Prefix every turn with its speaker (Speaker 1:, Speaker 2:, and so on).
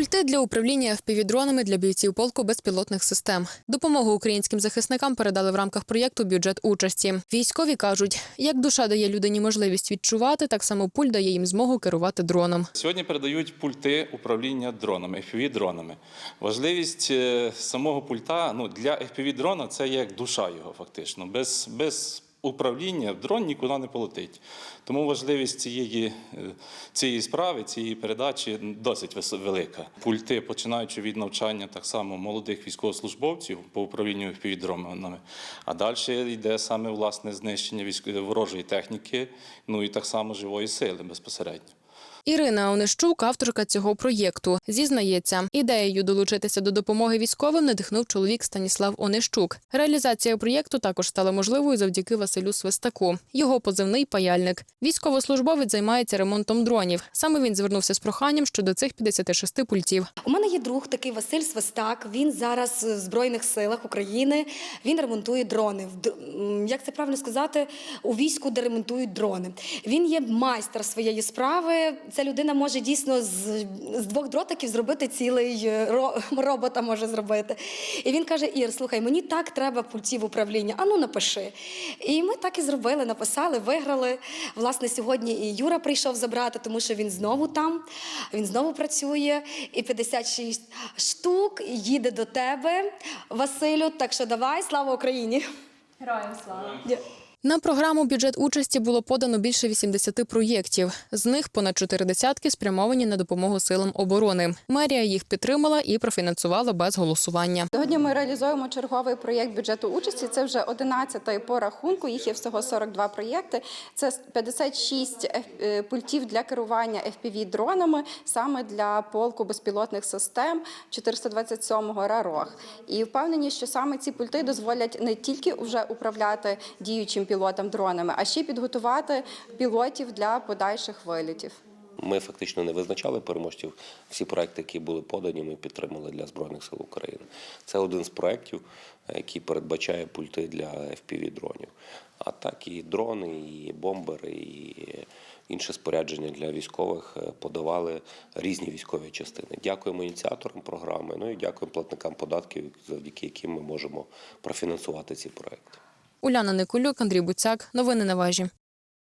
Speaker 1: Пульти для управління FPV-дронами для бійців полку безпілотних систем. Допомогу українським захисникам передали в рамках проєкту бюджет участі. Військові кажуть, як душа дає людині можливість відчувати, так само пульт дає їм змогу керувати дроном.
Speaker 2: Сьогодні передають пульти управління дронами, FPV-дронами. Важливість е, самого пульта ну, для FPV-дрона це як душа його, фактично. Без, без управління дрон нікуди не полетить. Тому важливість цієї, е, цієї справи, цієї передачі досить велика. Пульти, починаючи від навчання так само молодих військовослужбовців по управлінню FPV-дронами, а далі йде саме власне знищення військ- ворожої техніки, ну і так само живої сили безпосередньо.
Speaker 1: Ірина Онищук, авторка цього проєкту, зізнається, ідеєю долучитися до допомоги військовим надихнув чоловік Станіслав Онищук. Реалізація проєкту також стала можливою завдяки Василю Свистаку. Його позивний паяльник. Військовослужбовець займається ремонтом дронів. Саме він звернувся з проханням щодо цих 56 пультів.
Speaker 3: У мене є друг такий Василь Свистак. Він зараз в Збройних силах України. Він ремонтує дрони. Як це правильно сказати, у війську, де ремонтують дрони. Він є майстер своєї справи. Ця людина може дійсно з, з двох дротиків зробити цілий е, робота може зробити. І він каже: Ір, слухай, мені так треба пультів управління. А ну напиши. І ми так і зробили, написали, виграли. Власне, сьогодні і Юра прийшов забрати, тому що він знову там, він знову працює. І 56 штук їде до тебе, Василю. Так що давай, слава Україні!
Speaker 4: Героям слава!
Speaker 1: На програму бюджет участі було подано більше 80 проєктів. З них понад чотири десятки спрямовані на допомогу силам оборони. Мерія їх підтримала і профінансувала без голосування.
Speaker 4: Сьогодні ми реалізуємо черговий проєкт бюджету участі. Це вже 11-й по рахунку. Їх є всього 42 проєкти. Це 56 F- е, пультів для керування FPV дронами саме для полку безпілотних систем 427-го РАРОГ. І впевнені, що саме ці пульти дозволять не тільки вже управляти діючим пілотам дронами, а ще підготувати пілотів для подальших вилітів.
Speaker 5: Ми фактично не визначали переможців. Всі проекти, які були подані, ми підтримали для Збройних сил України. Це один з проєктів, е, який передбачає пульти для FPV-дронів. А так і дрони, і бомбери, і інше спорядження для військових е, подавали різні військові частини. Дякуємо ініціаторам програми, ну і дякуємо платникам податків, завдяки яким ми можемо профінансувати ці проекти.
Speaker 1: Уляна Николюк, Андрій Буцяк. Новини на вежі.